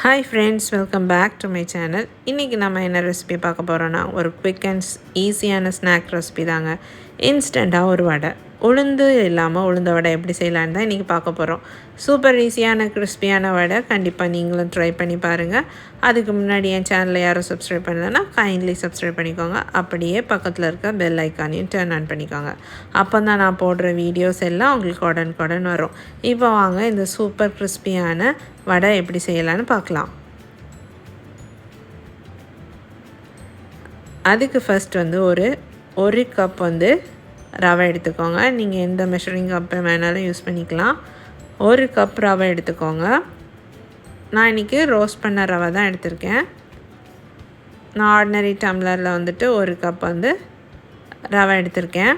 Hi friends welcome back to my channel இன்றைக்கி நம்ம என்ன ரெசிபி பார்க்க போகிறோன்னா ஒரு குவிக் அண்ட் ஈஸியான ஸ்நாக் ரெசிபி தாங்க. இன்ஸ்டண்ட்டாக ஒரு வடை. உளுந்து இல்லாமல் உளுந்த வடை எப்படி செய்யலான்னு தான் இன்றைக்கி பார்க்க போகிறோம் சூப்பர் ஈஸியான கிறிஸ்பியான வடை. கண்டிப்பாக நீங்களும் ட்ரை பண்ணி பாருங்கள் அதுக்கு முன்னாடி என் சேனலில் யாரும் சப்ஸ்கிரைப் பண்ணலன்னா கைண்ட்லி சப்ஸ்கிரைப் பண்ணிக்கோங்க. அப்படியே பக்கத்தில் இருக்க பெல் ஐக்கானையும் டர்ன் ஆன் பண்ணிக்கோங்க. அப்போ தான் நான் போடுற வீடியோஸ் எல்லாம் உங்களுக்கு உடனுக்குடன் வரும். இப்போ வாங்க இந்த சூப்பர் கிறிஸ்பியான வடை எப்படி செய்யலான்னு பார்க்கலாம். அதுக்கு ஃபஸ்ட் வந்து ஒரு ஒரு கப் வந்து ரவை எடுத்துக்கோங்க. நீங்கள் எந்த மெஷரிங் கப்பை வேணாலும் யூஸ் பண்ணிக்கலாம். ஒரு கப் ரவை எடுத்துக்கோங்க. நான் இன்றைக்கி ரோஸ்ட் பண்ண ரவை தான் எடுத்திருக்கேன். நான் ஆர்டினரி டம்ளரில் வந்துட்டு ஒரு கப் வந்து ரவை எடுத்திருக்கேன்.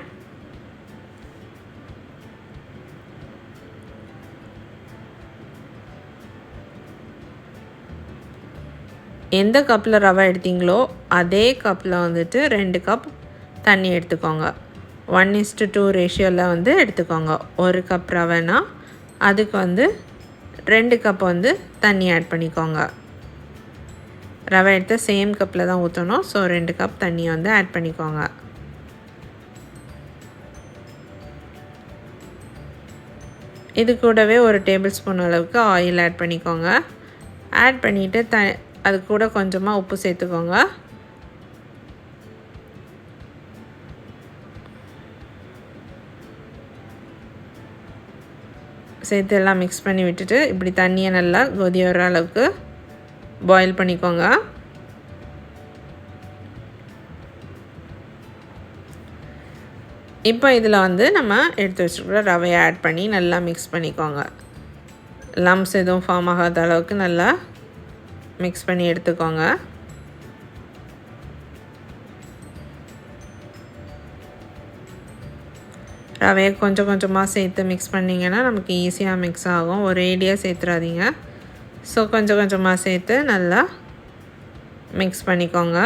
எந்த கப்பில் ரவை எடுத்தீங்களோ அதே கப்பில் வந்துட்டு ரெண்டு கப் தண்ணி எடுத்துக்கோங்க. ஒன் இஸ்டு டூ ரேஷியோவில் வந்து எடுத்துக்கோங்க. ஒரு கப் ரவைனா அதுக்கு வந்து ரெண்டு கப் வந்து தண்ணி ஆட் பண்ணிக்கோங்க. ரவை எடுத்து சேம் கப்பில் தான் ஊற்றணும் ஸோ ரெண்டு கப் தண்ணியை வந்து ஆட் பண்ணிக்கோங்க. இது கூடவே ஒரு டேபிள் ஸ்பூன் அளவுக்கு ஆயில் ஆட் பண்ணிக்கோங்க. ஆட் பண்ணிவிட்டு த அது கூட கொஞ்சமாக உப்பு சேர்த்துக்கோங்க. சேர்த்து எல்லாம் மிக்ஸ் பண்ணி விட்டுட்டு இப்படி தண்ணியை நல்லா கொதி வர அளவுக்கு பாயில் பண்ணிக்கோங்க. இப்போ இதில் வந்து நம்ம எடுத்து வச்சுருக்கிற ரவையை ஆட் பண்ணி நல்லா மிக்ஸ் பண்ணிக்கோங்க. லம்ஸ் எதுவும் ஃபார்ம் ஆகாத அளவுக்கு நல்லா மிக்ஸ் பண்ணி எடுத்துக்கோங்க. ரவையை கொஞ்சம் கொஞ்சமாக சேர்த்து மிக்ஸ் பண்ணிங்கன்னா நமக்கு ஈஸியாக மிக்ஸ் ஆகும். ஒரேடியாக சேர்த்துறாதீங்க. ஸோ கொஞ்சம் கொஞ்சமாக சேர்த்து நல்லா மிக்ஸ் பண்ணிக்கோங்க.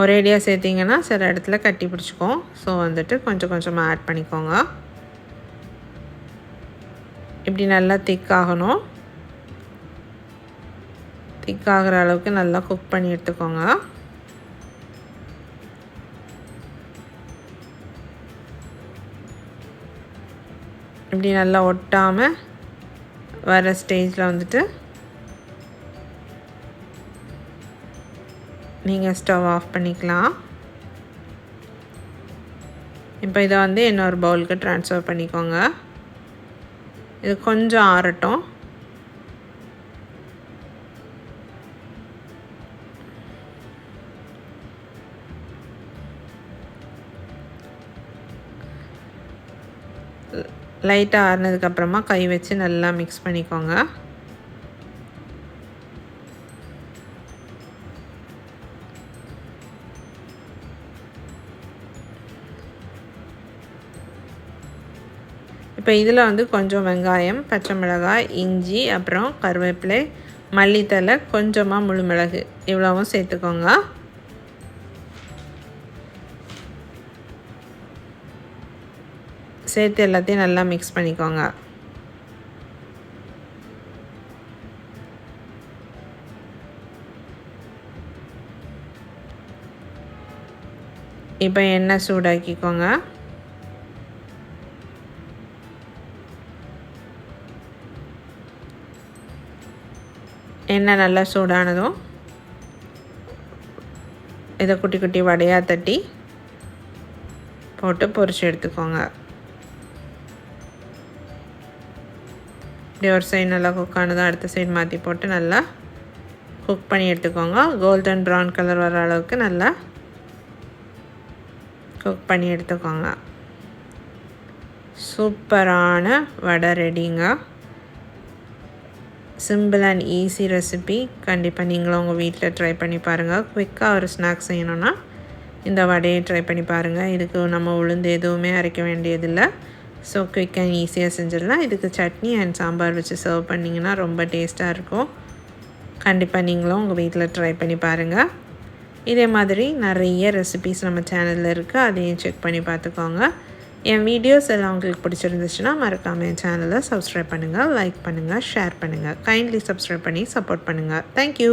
ஒரேடியாக சேர்த்திங்கன்னா சில இடத்துல கட்டி பிடிச்சிக்கும். ஸோ வந்துட்டு கொஞ்சம் கொஞ்சமாக ஆட் பண்ணிக்கோங்க. இப்படி நல்லா திக் ஆகணும். திக் ஆகிற அளவுக்கு நல்லா குக் பண்ணி எடுத்துக்கோங்க. இப்படி நல்லா ஒட்டாமல் வர ஸ்டேஜில் வந்துட்டு நீங்கள் ஸ்டவ் ஆஃப் பண்ணிக்கலாம். இப்போ இதை வந்து இன்னொரு பவுலுக்கு ட்ரான்ஸ்ஃபர் பண்ணிக்கோங்க. இது கொஞ்சம் ஆறட்டும். லைட்டாக ஆறுனதுக்கப்புறமா கை வச்சு நல்லா மிக்ஸ் பண்ணிக்கோங்க. இப்போ இதில் வந்து கொஞ்சம் வெங்காயம் பச்சை மிளகாய் இஞ்சி அப்புறம் கருவேப்பிலை மல்லித்தலை கொஞ்சமாக முழு மிளகு இவ்வளவும் சேர்த்துக்கோங்க. சேர்த்து எல்லாத்தையும் நல்லா மிக்ஸ் பண்ணிக்கோங்க. இப்போ எண்ணெய் சூடாக்கிக்கோங்க. எண்ணெய் நல்லா சூடானதும் இதை குட்டி குட்டி வடையாக தட்டி போட்டு பொரிச்சு எடுத்துக்கோங்க. இப்படி ஒரு சைடு நல்லா குக் ஆனதும் அடுத்த சைடு மாற்றி போட்டு நல்லா குக் பண்ணி எடுத்துக்கோங்க. கோல்டன் ப்ரௌன் கலர் வர அளவுக்கு நல்லா குக் பண்ணி எடுத்துக்கோங்க. சூப்பரான வடை ரெடிங்க சிம்பிள் அண்ட் ஈஸி ரெசிபி கண்டிப்பாக நீங்களும் உங்கள் வீட்டில் ட்ரை பண்ணி பாருங்கள் குவிக்காக ஒரு ஸ்நாக்ஸ் செய்யணுன்னா இந்த வடையை ட்ரை பண்ணி பாருங்கள் இதுக்கு நம்ம உளுந்து எதுவுமே அரைக்க வேண்டியதில்லை. ஸோ குவிக் அண்ட் ஈஸியாக செஞ்சிடலாம். இதுக்கு சட்னி அண்ட் சாம்பார் வச்சு சர்வ் பண்ணிங்கன்னா ரொம்ப டேஸ்ட்டாக இருக்கும். கண்டிப்பாக நீங்களும் உங்கள் வீட்டில் ட்ரை பண்ணி பாருங்கள் இதே மாதிரி நிறைய ரெசிபிஸ் நம்ம சேனலில் இருக்குது அதையும் செக் பண்ணி பார்த்துக்கோங்க. என் வீடியோஸ் எல்லாம் உங்களுக்கு பிடிச்சிருந்துச்சுன்னா மறக்காமல் என் சேனலை சப்ஸ்கிரைப் பண்ணுங்கள் லைக் பண்ணுங்கள் ஷேர் பண்ணுங்கள் கைண்ட்லி சப்ஸ்கிரைப் பண்ணி சப்போர்ட் பண்ணுங்கள் தேங்க்யூ